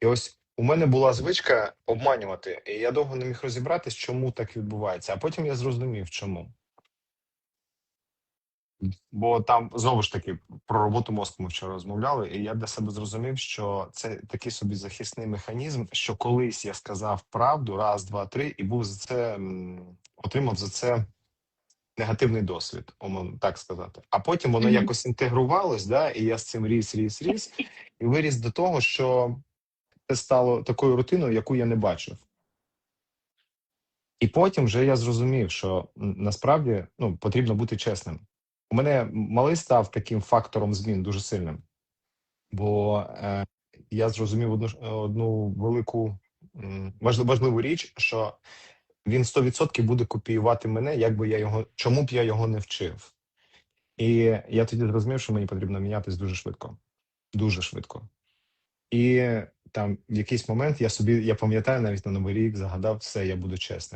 І ось у мене була звичка обманювати, і я довго не міг розібратись, чому так відбувається. А потім я зрозумів, чому. Бо там знову ж таки про роботу мозку ми вчора розмовляли, і я для себе зрозумів, що це такий собі захисний механізм, що колись я сказав правду, раз, два, три, і був за це отримав за це негативний досвід, так сказати. А потім воно Мгм. якось інтегрувалось, да, і я з цим ріс, ріс, ріс, і виріс до того, що стало такою рутиною, яку я не бачив. І потім вже я зрозумів, що насправді ну, потрібно бути чесним. У мене малий став таким фактором змін дуже сильним, бо е, я зрозумів одну, одну велику важливу річ, що він 100% буде копіювати мене, якби я його, чому б я його не вчив. І я тоді зрозумів, що мені потрібно мінятись дуже швидко. Дуже швидко. І там в якийсь момент я собі, я пам'ятаю, навіть на Новий рік загадав все, я буду чесним.